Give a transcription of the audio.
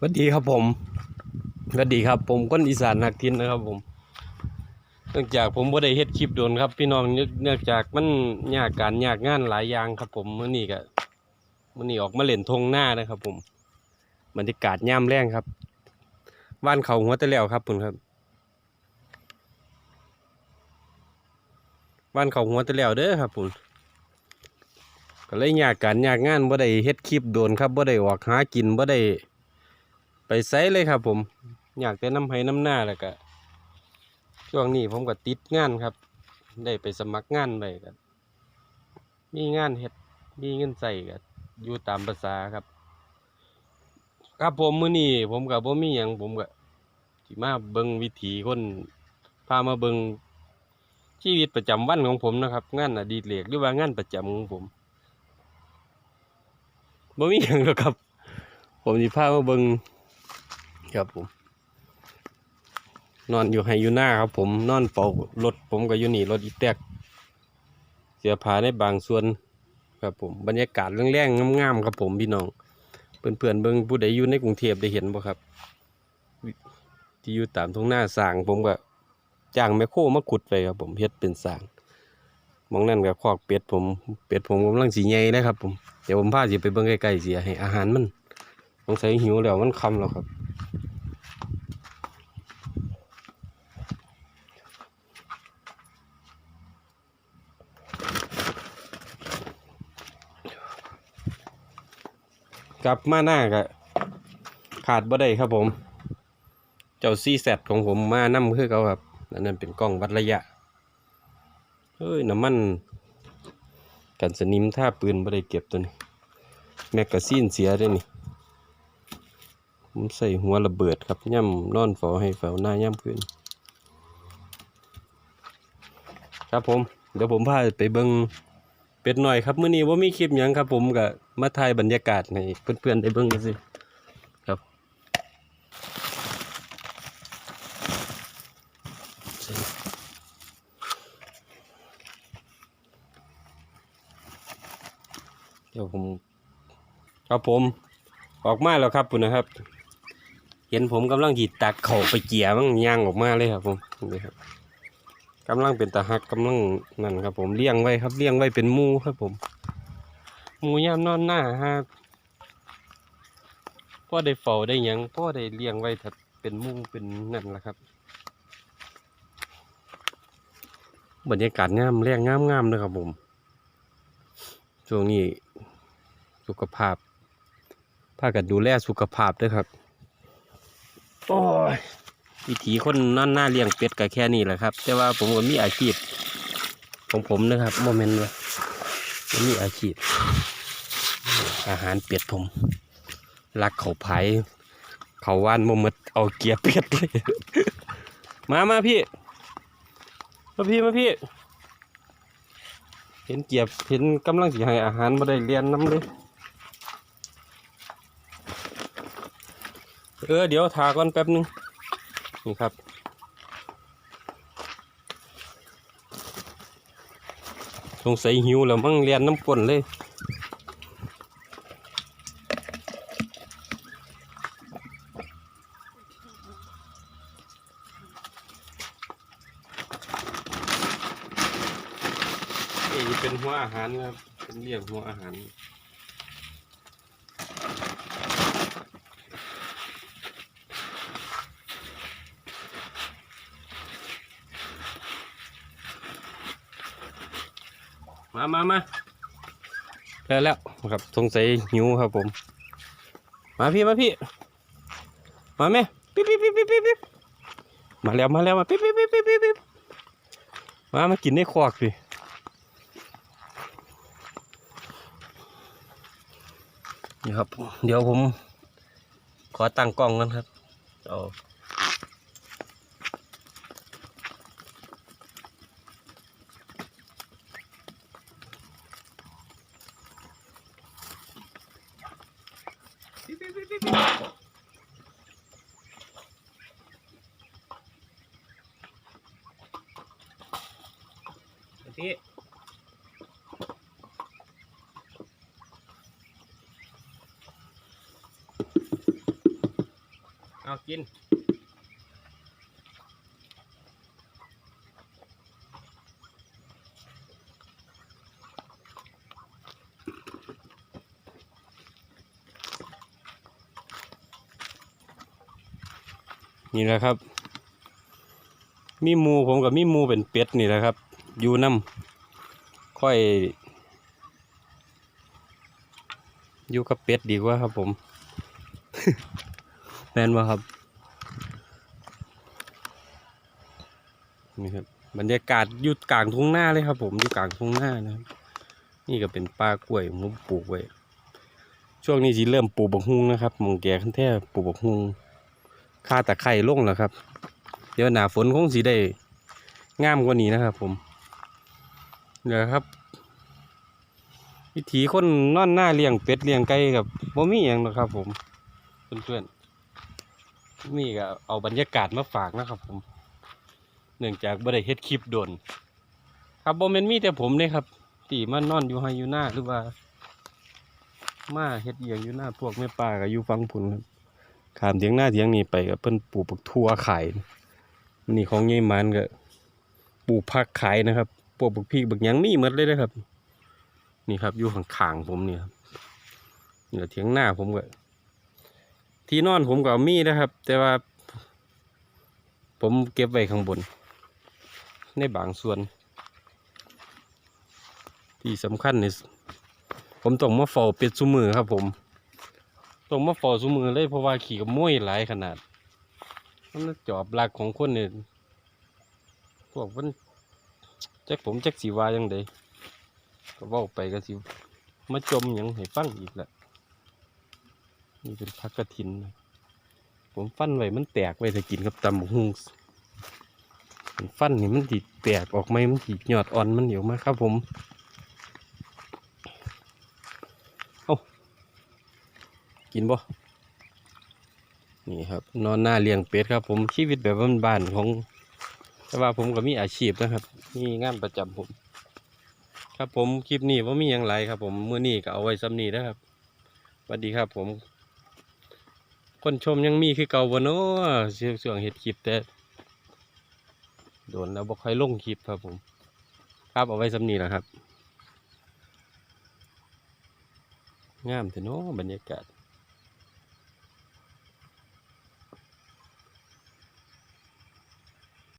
สวัสดีครับผมสวัสดีครับ ผมคนอีสานนักทินนะครับ ผม เนื่องจากผมบ่ได้เฮ็ดคลิปโดนครับ พี่น้องเนื่องจากมันยากการยากงานหลายอย่างครับ ผมมื้อนี้ก็มื้อนี้ออกมาเล่นทงหน้านะครับ ผมบรรยากาศย่ำแรงครับบ้านเขาหัวตะแล้วครับผมครับบ้านเขาหัวตะแล้วเด้อครับผมก็เลยยากการยากงานบ่ได้เฮ็ดคลิปโดนครับบ่ได้ออกหากินบ่ได้ ไปไซเลยครับผม อยากแต่น้ำไห้น้ำหน้าแล้วก็ช่วงนี้ผมก็ติดงานครับ ได้ไปสมัครงานไปกันมีงานเฮ็ดมีเงินใส่ก็อยู่ตามภาษาครับ ครับผมมื้อนี้ผมกับบ่มีหยังผมก็สิมาเบิงวิถีคนพามาเบิงชีวิตประจำวันของผมนะครับ งานอดีตเหลกหรือว่างานประจำของผมบ่มีหยังหรอกครับ ผมสิพามาเบิง ครับผม นอนอยู่ไฮอยู่หน้าครับ ผมนอนเฝ้ารถผมก็อยู่นี่รถอีแตกเสียผาในบางส่วนครับผมบรรยากาศแรงๆงามๆครับผมพี่น้องเพื่อนๆเบิ่งผู้ใดอยู่ในกรุงเทพได้เห็นบ่ครับ ที่อยู่ตามทุ่งหน้าสางผมก็จ้างแมคโครมาขุดไปครับผมเฮ็ดเป็นสางมองนั่นก็คอกเป็ดผมเป็ดผมกำลังสีใหญ่นะครับผมเดี๋ยวผมพาสิไปเบิ่งใกล้ๆสิให้อาหารมันสงสัยหิวแล้วมันคำแล้วครับ กลับมาหน้าก็ขาดบ่ได้ครับผม เจ้าซีแซดของผมมานั่คือเขาครับอันนั้นเป็นกล้องวัดระยะเฮ้ยน้ำมัน กันสนิมท่าปืนบ่ได้เก็บตัวนี้ แมกกาซีนเสียด้วยนี่ผมใส่หัวระเบิดครับย่ำนอนฝ้าให้เฝ้าหน้าย่ำขึ้น ครับผม เดี๋ยวผมพาไปเบิง เป็ดหน่อยครับมื้อนี้ว่ามีคลิปหยังครับ ผมก็มาถ่ายบรรยากาศให้เพื่อนๆได้เบิ่งกันสิครับเดี๋ยวผมครับผมออกมาแล้วครับคุณนะครับ เห็นผมกำลังหีดตักเข่าไปเกี่ยมั่งย่างออกมาเลยครับผมนี่ครับ กำลังเป็นตาหักกำลังนั่นครับผมเลี้ยงไว้ครับเลี้ยงไว้เป็นมูครับผมมูยามนอนหน้าฮะพ่อได้เฝ้าได้ยังพ่อได้เลี้ยงไว้ถ้าเป็นมูเป็นนั่นแหละครับ บรรยากาศงามแรงงามงามเลยครับผมช่วงนี้สุขภาพพากันดูแลสุขภาพด้วยครับ โอ้ย วิถีคนนั่นหน้าเลี้ยงเป็ดก็แค่นี้แหละครับ แต่ว่าผมก็มีอาชีพของผมนะครับโมเมนต์ว่ามมีอาชีพ อาหารเป็ดผมรักเขาไผ่เขาว่านมมดเอาเกียร์เป็ดเลยมามาพี่ มาพี่มาพี่ เห็นเกียบเห็นกำลังสิให้อาหารมาได้เรียนน้ำเลยเออเดี๋ยวทาก่อนแป๊บนึง นี่ครับ สงสัยหิวแล้วมั่งเรียนน้ำก้นเลยนี่เป็นหัวอาหารครับ เป็นเรียกหัวอาหาร มามามาแล้วแล้วครับสงสัยหิวครับผม มาพี่มาพี่ มาแม่ปิ๊บปิ๊บปิ๊บปิ๊บปิ๊บปิ๊บมาแล้วมาแล้วมาปิ๊บปิ๊บปิ๊บปิ๊บปิ๊บมามากินในคอกสินี่ครับ เดี๋ยวผม ขอตั้งกล้องกันครับเอา พี่เอากิน นี่แหละครับ มีมูผมกับมีมูเป็นเป็ดนี่แหละครับ อยู่น้ำค่อย อยู่กับเป็ดดีกว่าครับ ผมแมนว่าครับนี่ครับบรรยากาศอยู่กลางทุ่งนาเลยครับ ผมอยู่กลางทุ่งนานะครับนี่ก็เป็นป่ากล้วยผมปลูกไว้ช่วงนี้สิเริ่มปลูกบักฮุงนะครับมองแก่ขั้นแท้ปลูกบักฮุง ค่าตะไคร่ลงแล้วครับ เดี๋ยวหนาฝนคงสีได้งามกว่านี้นะครับ ผมเนี่ยวครับ วิถีคนนอนหน้าเลี้ยงเป็ดเลี้ยงไก่กับบ่มีอย่างหรอกครับ ผมเพื่อนๆนี่ก็เอาบรรยากาศมาฝากนะครับ ผม เนื่องจากบ่ได้เฮ็ดคลิปโดนครับบ่แม่นมีแต่ผมเด้ครับที่มานนอนอยู่ไฮอยู่หน้าหรือว่ามาเฮ็ดเอียงอยู่หน้าพวกแม่ป้าก็อยู่ฟังพุ่นครับ ขามเถียงหน้าเถียงนี้ไปก็เพิ่นปลูกปักทั่วขายนี่ของยายมันก็ปลูกผักขายนะครับปลูกบักพริกบักหยังมีหมดเลยนะครับ นี่ครับอยู่ข้างๆผมนี่ครับนี่แหละเถียงหน้าผมก็ที่นอนผมก็มีนะครับ แต่ว่า ผมเก็บไว้ข้างบน ในบางส่วน ที่สำคัญนี่ผมต้องมาเฝ้าเป็ดซุมือครับผม ต้องมาฝ้าซุมือเลยเพราะว่าขี่กับม้วยหลายขนาดมันจอบหลักของคนเนี่ยพวกมันจักผมแจักสีวายังไดก็เว้าไปก็สิมาจมยังให้ฟังอีกแหละนี่เป็นพักกระถิน ผมฟันไว้มันแตกไว้ถ้ากินกับตำบักหุงฟันนี่มันติแตกออกไหมมันติยอดอ่อนมันเดี๋ยวมาครับผมเอา กินบ่นี่ครับ นอนหน้าเลี้ยงเป็ดครับ ผมชีวิตแบบบ้านๆของ แต่ว่าผมก็มีอาชีพนะครับ มีงานประจำผม ครับผมคลิปนี้ว่ามีอย่างไรครับ ผมเมื่อนี้ก็เอาไว้ซ้ำนี้นะครับสวัสดีครับผม คนชมยังมีคือเก่าบ่เนาะเชื่อช่วงเห็ดคลิปแต่โดนแล้วบ่ค่อยลงคลิปครับผม ครับเอาไว้ซ้ำนี้แหละครับงามแต่เนาะบรรยากาศ